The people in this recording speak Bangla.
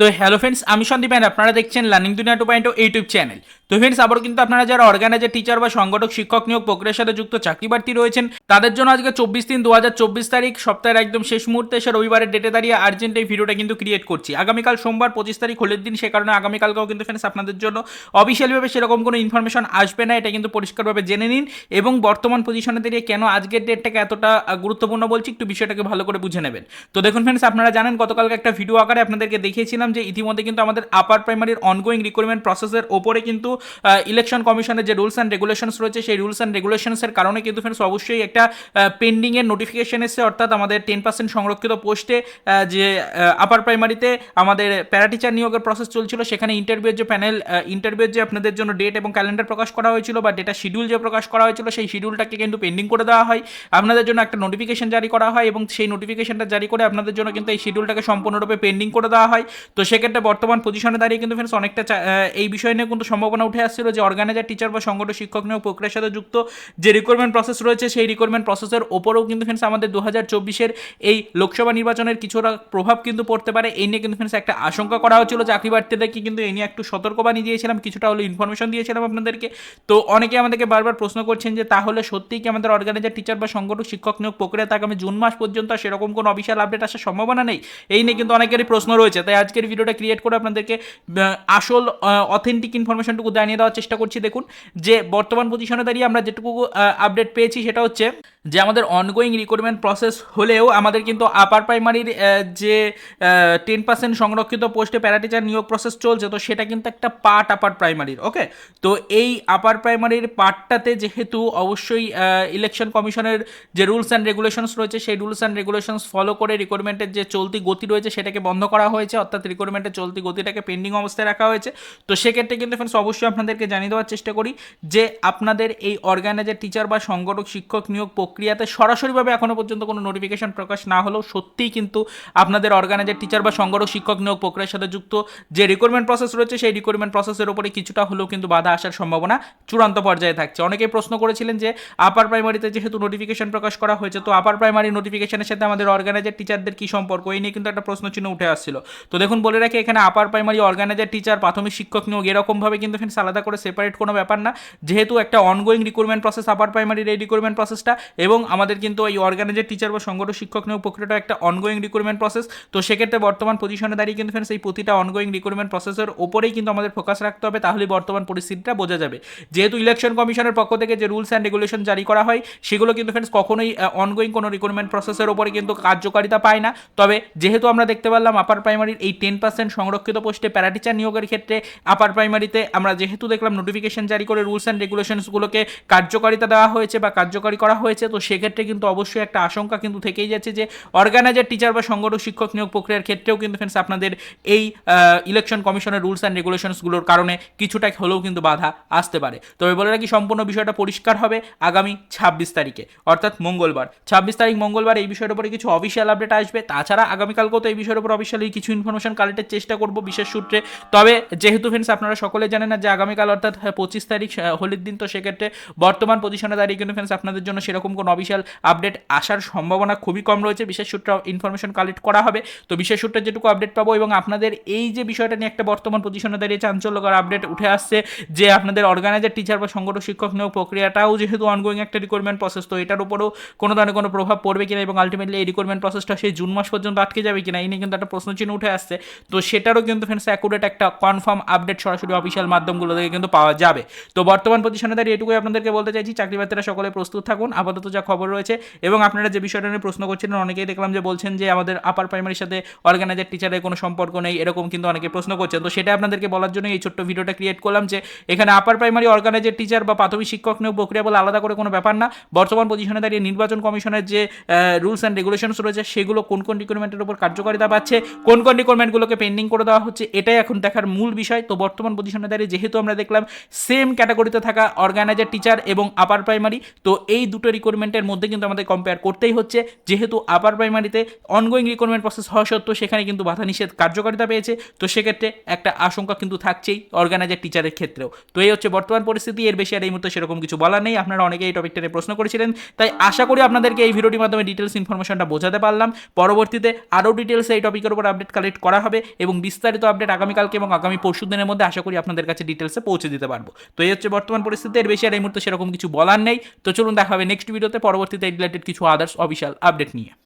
তো হ্যালো ফ্রেন্ডস আমি সন্দীপ and আপনারা দেখছেন learning Duniya two point YouTube channel তো ফ্রেন্ডস আবার কিন্তু আপনারা যারা অর্গানাইজার টিচার বা সংগঠক, শিক্ষক নিয়োগ প্রক্রিয়ার সাথে যুক্ত চাকরি প্রার্থী রয়েছেন, তাদের জন্য আজকে চব্বিশ তিন দু হাজার চব্বিশ তারিখ, সপ্তাহের একদম শেষ মুহূর্তে এসে রবিবারের ডেটে দাঁড়িয়ে আর্জেন্ট এই ভিডিওটা কিন্তু ক্রিয়েট করছি। আগামীকাল সোমবার পঁচিশ তারিখ, হোলের দিন, সে কারণে আগামীকালকেও কিন্তু ফ্রেন্ডস আপনাদের জন্য অফিসিয়ালভাবে সেরকম কোনো ইনফরমেশন আসবে না, এটা কিন্তু পরিষ্কারভাবে জেনে নিন এবং বর্তমান পজিশনে দাঁড়িয়ে কেন আজকের ডেটটাকে এতটা গুরুত্বপূর্ণ বলছি, একটু বিষয়টাকে ভালো করে বুঝে নেবেন। তো দেখুন ফ্রেন্ডস আপনারা জানেন গতকালকে একটা ভিডিও আকারে আপনাদেরকে দেখিয়েছিলাম যে ইতিমধ্যে কিন্তু আমাদের আপার প্রাইমারির অনগোয়িং রিক্রুটমেন্ট প্রসেসের ওপরে কিন্তু ইলেকশন কমিশনের যে রুলস অ্যান্ড রেগুলেশনস রয়েছে, সেই রুলস অ্যান্ড রেগুলেশনসের কারণে কিন্তু ফ্রেন্ডস অবশ্যই একটা পেন্ডিংয়ের নোটিফিকেশন এসেছে, অর্থাৎ আমাদের টেন পার্সেন্ট সংরক্ষিত পোস্টে যে আপার প্রাইমারিতে আমাদের প্যারাটিচার নিয়োগের প্রসেস চলছিল, সেখানে ইন্টারভিউর যে প্যানেল ইন্টারভিউর যে আপনাদের জন্য ডেট এবং ক্যালেন্ডার প্রকাশ করা হয়েছিল বা ডেটা শিডিউল যে প্রকাশ করা হয়েছিল, সেই শিডিউলটাকে কিন্তু পেন্ডিং করে দেওয়া হয়। আপনাদের জন্য একটা নোটিফিকেশন জারি করা হয় এবং সেই নোটিফিকেশনটা জারি করে আপনাদের জন্য কিন্তু এই শিডিউলটাকে সম্পূর্ণরূপে পেন্ডিং করে দেওয়া হয়। তো সেক্ষেত্রে বর্তমান পজিশনে দাঁড়িয়ে কিন্তু ফ্রেন্ডস অনেকটা এই বিষয় নিয়ে কিন্তু সম্ভাবনা উঠে আসছিল যে অর্গানাইজার টিচার বা সংগঠন শিক্ষক নিয়োগ প্রক্রিয়ার সাথে যুক্ত যে রিক্রুটমেন্ট প্রসেস রয়েছে, সেই রিক্রুটমেন্ট প্রসেসের ওপরেও কিন্তু ফ্রেন্ডস আমাদের দু হাজার চব্বিশের এই লোকসভা নির্বাচনের কিছুটা প্রভাব কিন্তু পড়তে পারে। এই নিয়ে কিন্তু ফ্রেন্ডস একটা আশঙ্কা করা হচ্ছিল চাকরি প্রার্থীদেরকে কিন্তু এই নিয়ে একটু সতর্কবাণী দিয়েছিলাম, কিছুটা হলো ইনফরমেশন দিয়েছিলাম আপনাদেরকে। তো অনেকে আমাদেরকে বারবার প্রশ্ন করছেন যে তাহলে সত্যিই কি আমাদের অর্গানাইজার টিচার বা সংগঠক, শিক্ষক নিয়োগ প্রক্রিয়াতে আগামী জুন মাস পর্যন্ত সেরকম কোনো অফিসিয়াল আপডেট আসার সম্ভাবনা নেই? এই নিয়ে কিন্তু অনেকেরই প্রশ্ন রয়েছে। তাই আজকের ভিডিওটা ক্রিয়েট করে আপনাদেরকে আসল অথেন্টিক ইনফরমেশনটুকু জানিয়ে দেওয়ার চেষ্টা করছি। দেখুন, যে বর্তমান পজিশনে দাঁড়িয়ে আমরা যেটুকু আপডেট পেয়েছি সেটা হচ্ছে যে আমাদের অনগোয়িং রিক্রুটমেন্ট প্রসেস হলেও আমাদের কিন্তু আপার প্রাইমারির যে টেন পার্সেন্ট সংরক্ষিত পোস্টে প্যারাটিচার নিয়োগ প্রসেস চলছে, তো সেটা কিন্তু একটা পার্ট আপার প্রাইমারির ওকে তো এই আপার প্রাইমারির পার্টটাতে যেহেতু অবশ্যই ইলেকশন কমিশনের যে রুলস অ্যান্ড রেগুলেশনস রয়েছে, সেই রুলস অ্যান্ড রেগুলেশনস ফলো করে রিক্রুটমেন্টের যে চলতি গতি রয়েছে, সেটাকে বন্ধ করা হয়েছে, অর্থাৎ রিক্রুটমেন্টের চলতি গতিটাকে পেন্ডিং অবস্থায় রাখা হয়েছে। তো সেক্ষেত্রে কিন্তু ফ্রেন্ডস অবশ্যই আপনাদেরকে জানিয়ে দেওয়ার চেষ্টা করি যে আপনাদের এই অর্গানাইজার টিচার বা সংগঠক, শিক্ষক নিয়োগ প্রক্রিয়াতে সরাসরিভাবে এখনও পর্যন্ত কোনো নোটিফিকেশন প্রকাশ না হলেও সত্যিই কিন্তু আপনাদের অর্গানাইজার টিচার বা সংগঠক, শিক্ষক নিয়োগ প্রক্রিয়ার সাথে যুক্ত যে রিক্রুটমেন্ট প্রসেস রয়েছে, সেই রিক্রুটমেন্ট প্রসেসের উপরে কিছুটা হলেও কিন্তু বাধা আসার সম্ভাবনা চূড়ান্ত পর্যায়ে থাকছে। অনেকেই প্রশ্ন করেছিলেন যে আপার প্রাইমারিতে যেহেতু নোটিফিকেশন প্রকাশ করা হয়েছে, তো আপার প্রাইমারি নোটিফিকেশনের সাথে আমাদের অর্গানাইজার টিচারদের কী সম্পর্ক? এই নিয়ে কিন্তু একটা প্রশ্ন চিহ্ন উঠে আসছিল। তো দেখুন বলে রাখি, এখানে আপার প্রাইমারি অর্গানাইজার টিচার প্রাথমিক শিক্ষক নিয়োগ এরকমভাবে কিন্তু ফ্রেন্ডস আলাদা করে সেপারেট কোনো ব্যাপার না। যেহেতু একটা অনগোয়িং রিক্রুটমেন্ট প্রসেস আপার প্রাইমারির এই রিক্রুটমেন্ট প্রসেসটা এবং আমাদের কিন্তু এই অর্গানাইজার টিচার বা সংগঠন শিক্ষক নিয়োগ প্রক্রিয়াটা একটা অনগোয়িং রিক্রুটমেন্ট প্রসেস তো সেক্ষেত্রে বর্তমান পজিশনে দাঁড়িয়ে কিন্তু ফ্রেন্ডস এই প্রতিটা অনগোয়িং রিক্রুটমেন্ট প্রসেসের ওপরেই কিন্তু আমাদের ফোকাস রাখতে হবে, তাহলে বর্তমান পরিস্থিতিটা বোঝা যাবে। যেহেতু ইলেকশন কমিশনের পক্ষ থেকে যে রুলস অ্যান্ড রেগুলেশন জারি করা হয়, সেগুলো কিন্তু ফ্রেন্ডস কখনোই অনগোয়িং কোনো রিক্রুটমেন্ট প্রসেসের ওপরে কিন্তু কার্যকারিতা পায় না। তবে যেহেতু আমরা দেখতে পারলাম আপার প্রাইমারির এই টেন পার্সেন্ট সংরক্ষিত পোস্টে প্যারাটিচার নিয়োগের ক্ষেত্রে আপার প্রাইমারিতে আমরা যেহেতু দেখলাম নোটিফিকেশন জারি করে রুলস অ্যান্ড রেগুলেশনসগুলোকে কার্যকারিতা দেওয়া হয়েছে বা কার্যকারী করা হয়েছে, তো সেক্ষেত্রে কিন্তু অবশ্যই একটা আশঙ্কা কিন্তু থেকেই যাচ্ছে যে অর্গানাইজার টিচার বা সংগঠক শিক্ষক নিয়োগ প্রক্রিয়ার ক্ষেত্রেও কিন্তু ফ্রেন্ডস আপনাদের এই ইলেকশন কমিশনের রুলস অ্যান্ড রেগুলেশনসগুলোর কারণে কিছুটা হলেও কিন্তু বাধা আসতে পারে। তবে বলে রাখি, সম্পূর্ণ বিষয়টা পরিষ্কার হবে আগামী ছাব্বিশ তারিখে, অর্থাৎ মঙ্গলবার। ছাব্বিশ তারিখ মঙ্গলবার এই বিষয়ের উপরে কিছু অফিসিয়াল আপডেট আসবে। তাছাড়া আগামীকালকেও তো এই বিষয়ের উপর অফিসিয়ালি কিছু ইনফরমেশন কালেক্টের চেষ্টা করব বিশেষ সূত্রে। তবে যেহেতু ফ্রেন্ডস আপনারা সকলে জানেন না যে আগামীকাল অর্থাৎ পঁচিশ তারিখ আহ, হোলির দিন তো সেক্ষেত্রে বর্তমান পজিশনে দাঁড়িয়ে কিন্তু ফ্রেন্ডস আপনাদের জন্য সেরকম কোনো অফিসিয়াল আপডেট আসার সম্ভাবনা খুবই কম রয়েছে। বিশেষ সূত্রে ইনফরমেশন কালেক্ট করা হবে। তো বিশেষ সূত্রে যেটুকু আপডেট পাবো এবং আপনাদের এই যে বিষয়টা নিয়ে একটা বর্তমান পজিশনে দাঁড়িয়ে চাঞ্চল্যকর আপডেট উঠে আসছে যে আপনাদের অর্গানাইজার টিচার বা সংগঠক শিক্ষক নিয়োগ প্রক্রিয়াটাও যেহেতু অনগোয়িং একটা রিক্রুটমেন্ট প্রসেস তো এটার উপরেও কোনো ধরনের কোনো প্রভাব পড়বে কিনা এবং আলটিমেটলি এই রিক্রুটমেন্ট প্রসেসটা সেই জুন মাস পর্যন্ত আটকে যাবে কিনা এই নিয়ে কিন্তু একটা প্রশ্ন চিহ্ন উঠে আসছে। তো সেটারও কিন্তু ফ্রেন্ডস অ্যাকুরেট একটা কনফার্ম আপডেট সরাসরি অফিসিয়াল মাধ্যমগুলো থেকে কিন্তু পাওয়া যাবে। তো বর্তমান পজিশনে দাঁড়িয়ে এটুকুই আপনাদেরকে বলতে চাইছি চাকরি প্রার্থীরা সকলে প্রস্তুত থাকুন, আপাতত যা খবর রয়েছে, এবং আপনারা যে বিষয়টা নিয়ে প্রশ্ন করছিলেন, অনেকেই দেখলাম যে বলছেন যে আমাদের আপার প্রাইমারির সাথে অর্গানাইজার টিচারের কোনো সম্পর্ক নেই, এরকম কিন্তু অনেকে প্রশ্ন করছেন। তো সেটা আপনাদেরকে বলার জন্য এই ছোট্ট ভিডিওটা ক্রিয়েট করলাম যে, এখানে আপার প্রাইমারি অর্গানাইজার টিচার বা প্রাথমিক শিক্ষক নিয়োগ প্রক্রিয়া বলে আলাদা করে কোনো ব্যাপার না। বর্তমান পজিশনে দাঁড়িয়ে নির্বাচন কমিশনের যে রুলস অ্যান্ড রেগুলেশনস রয়েছে, সেগুলো কোন কোন রিক্রুটমেন্টের উপর কার্যকারিতা পাচ্ছে, কোন কোন রিক্রুটমেন্টগুলোকে পেন্ডিং করে দেওয়া হচ্ছে, এটাই এখন দেখার মূল বিষয়। তো বর্তমান পজিশনে দাঁড়িয়ে যেহেতু আমরা দেখলাম সেম ক্যাটাগরিতে থাকা অর্গানাইজার টিচার এবং আপার প্রাইমারি তো এই দুটো রিক্রুটমেন্টের মধ্যে কিন্তু আমাদের কম্পেয়ার করতেই হচ্ছে। যেহেতু আপার প্রাইমারিতে অনগোয়িং রিক্রুটমেন্ট প্রসেস হওয়া সত্ত্বেও সেখানে কিন্তু বাধা নিষেধ কার্যকারিতা পেয়েছে। তো সেক্ষেত্রে একটা আশঙ্কা কিন্তু থাকছেই অর্গানাইজার টিচারের ক্ষেত্রেও। তো এই হচ্ছে বর্তমান পরিস্থিতি, এর বেশি আর এই মুহূর্তে সেরকম কিছু বলার নেই। আপনারা অনেকে এই টপিকটা নিয়ে প্রশ্ন করেছিলেন। তাই আশা করি আপনাদেরকে এই ভিডিওটির মাধ্যমে ডিটেলস ইনফরমেশনটা বোঝাতে পারলাম। পরবর্তীতে আরও ডিটেলস এই টপিকের উপর আপডেট কালেক্ট করা হবে এবং বিস্তারিত আপডেট আগামীকালকে এবং আগামী পরশু দিনের মধ্যে আশা করি আপনাদের কাছে ডিটেলসে পৌঁছে দিতে পারব। তো এই হচ্ছে বর্তমান পরিস্থিতি, এর বেশি আর এই মুহূর্তে সেরকম কিছু বলার নেই। তো চলুন দেখা হবে নেক্সট ভিডিওতে পরবর্তীতে রিলেটেড কিছু আদার্স অফিসিয়াল আপডেট নিয়ে।